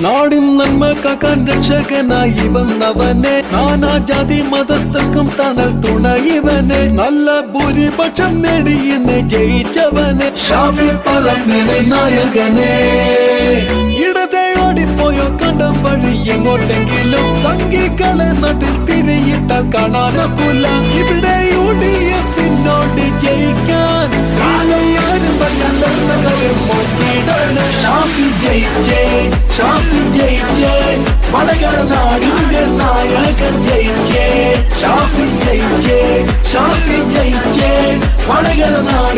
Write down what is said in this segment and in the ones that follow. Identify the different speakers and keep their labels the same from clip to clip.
Speaker 1: നാടിൻ നന്മ കാക്കാൻ രക്ഷകനായി വന്നവനെ. നാനാ ജാതി മതസ്ഥർക്കും തണൽ തുണയിവനെ. നല്ല ഭൂരിപക്ഷം നേടിയെന്ന് ജയിച്ചവനെ. ഷാഫി പറമ്പിലെ നായകനെ. ഇടതേ ഓടിപ്പോയോ കണ്ടം വഴി എങ്ങോട്ടെങ്കിലും. സംഘികളെ നാട്ടിൽ തിരിയിട്ടാൽ കാണാനൊക്കില്ല ഇവിടെ യു ഡി എഫിനോട് ജയിക്കാൻ ഷാഫി ജയിച്ചേ. ഷാഫി ജയിച്ചേ വടകര നാടിന്റെ നായകൻ ജയിച്ചേ. ഷാഫി ജയിച്ചേ ഷാഫി ജയിച്ചേ വടകര നാടിന്റെ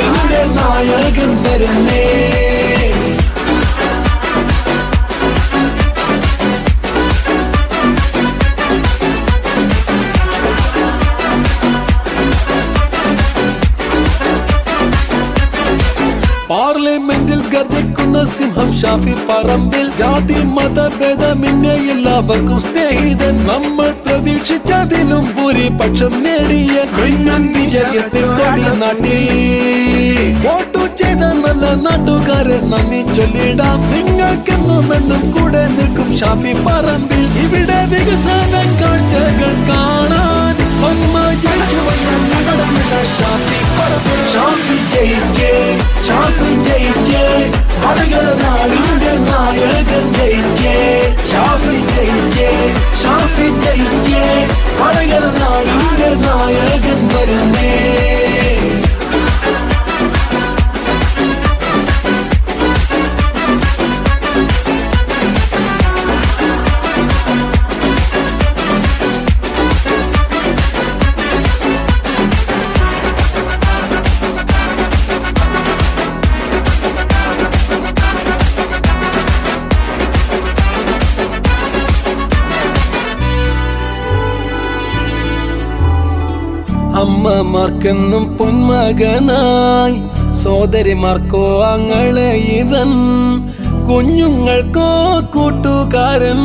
Speaker 1: പാർലമെന്റിൽ ഗർജിക്കുന്ന സിംഹം ഷാഫി പറമ്പിൽ ജാതി മതഭേദമിന്നെ എല്ലാവർക്കും സ്നേഹിതൻ നമ്മൾ പ്രതീക്ഷിച്ചതിലും ഭൂരിപക്ഷം നേടിയ നാട്ടി വോട്ടു ചെയ്ത നല്ല നാട്ടുകാരെ നന്ദി ചൊല്ലിടാം നിങ്ങൾക്കെന്നും എന്നും കൂടെ നിൽക്കും ഷാഫി പറമ്പിൽ ഇവിടെ വികസന കാഴ്ചകൾ കാണാൻ അമ്മമാർക്കെന്നും പൊന്മകനായി. സോദരിമാർക്കോ അങ്ങളെ ഇവൻ. കുഞ്ഞുങ്ങൾക്കോ കൂട്ടുകാരൻ.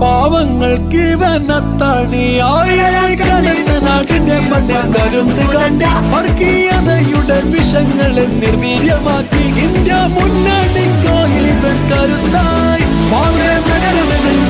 Speaker 1: പാവങ്ങൾക്ക് ഇവൻ അത്താണിയായി നാടിന്റെ വിഷങ്ങളെ നിർവീര്യമാക്കി. ഇന്ത്യ മുന്നണിക്കോ ഇവൻ കരുത്തായി. പാർലമെന്റിൽ